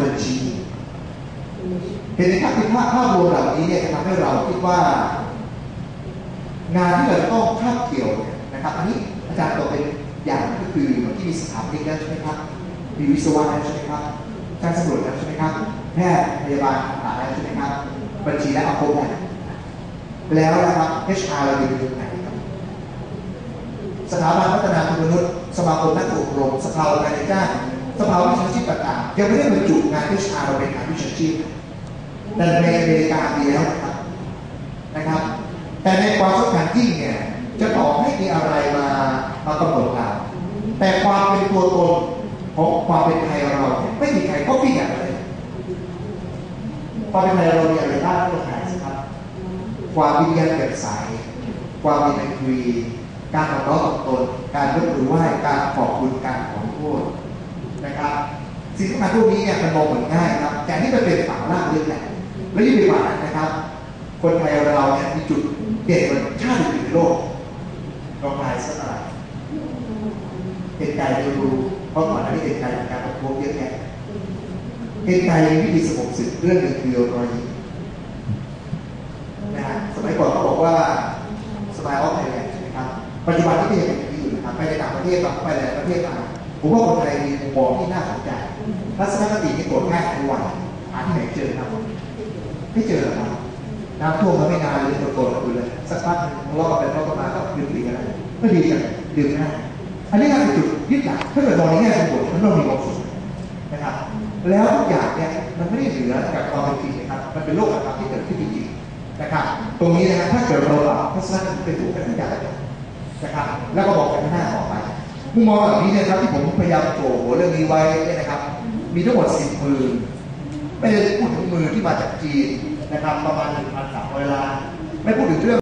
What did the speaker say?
บัญชีเห็นไหมครับที่ภาพภาพรวมเหล่านี้เนี่ยจะทำให้เราคิดว่า งานที่เราต้องคาบเกี่ยวนะครับ อันนี้อาจารย์ตัวเป็นอย่างก็คือเมื่อกี้มีสถาปนิกแล้วใช่ไหมครับมีวิศวะแล้วใช่ไหมครับการสำรวจแล้วใช่ไหมครับแพทย์พยาบาลต่างๆแล้วใช่ไหมครับบัญชีและอาครบแล้วแล้วนะครับ HR เราอยู่ตรงไหนครับสถาบันพัฒนาคุณมนุษย์สมาคมนักอบรมสภาองค์การจ้าง สภาวิชาชีพต่างๆยังไม่ได้บรรจุงาน HR เราเป็นงานวิชาชีพแต่ในอเมริกามีแล้วนะครับนะครับ แต่ในความสำคัญยิ่งเนี่ยจะบอให้มีอะไรมามากำหนดเราแต่ความเป็นตัวตนของความเป็นไทยเราไม่มีใครก็ปี้อย่างเลยความเป็นไทยเรามีอะไรบ้างที่เราหายสิครับ ความวิญญาณแจ่มใสความมีไมตรีการต่อร้องต่อตนการยกมือไหว้การขอบคุณการขอโทษ นะครับสิ่งสำคัญพวกนี้เนี่ยมันมองเหมือนง่ายครับ แต่นี่มันเป็นฝังล่างลึกแหละและยิ่งไปกว่านั้นนะครับ คนไทยเราเนี่ยมีจุดเด่นกว่าชาติอื่นในโลกลองทายสักอะไรเป็นไก่เราดูเพราะก่อนหน้านี้เป็นไก่มีการประท้วงเยอะแยะเป็นไก่มีวิธีสงบศึกเรื่องหนึงคือรอยยิ้มนะฮะสมัยก่อนเขาบอกว่าสไตล์ออฟไทยแลนด์ใช่ไหมครับปัจจุบันที่เป็นอย่างนี้อยู่นะครับไปในต่างประเทศต่างไปในประเทศต่าง ผมว่าคนไทยมีมุมมองที่น่าสนใจทัศนคติที่โกรธง่ายทุกวันหาที่ไหนเจอครับ ไม่เจอหรอกครับน้ำท่วมมาไม่นานเลยโตๆกันอยู่เลยสักพักหนึ่งรอบไปรอบมาก็ดื่มดีกันแล้วไม่ดีกันดื่มง่ายอันนี้คือจุดยึดหลักถ้าเกิดมองในแง่ของบทมันต้องมีความสุขนะครับ แล้วทุกอย่างเนี่ยมันไม่ได้เหนือกับความเป็นจริงนะครับ มันเป็นโลกธรรมที่เกิดขึ้นจริงๆนะครับ ตรงนี้นะครับถ้าเกิดเราปรับทัศนคติเป็นถูกกันทุกอย่างนะครับ แล้วก็บอกกันหน้าต่อไป มุมมองแบบนี้เนยครับที่ผมพยายามโผล่หัวเรื่องนี้ไว้เนี่ยนะครับ มีทั้งหมดสิบมือไม่ได้พูดถึงมือที่มาจากจีนนะครับ ประมาณ1,300ล้านไม่พูดถึงเรื่อง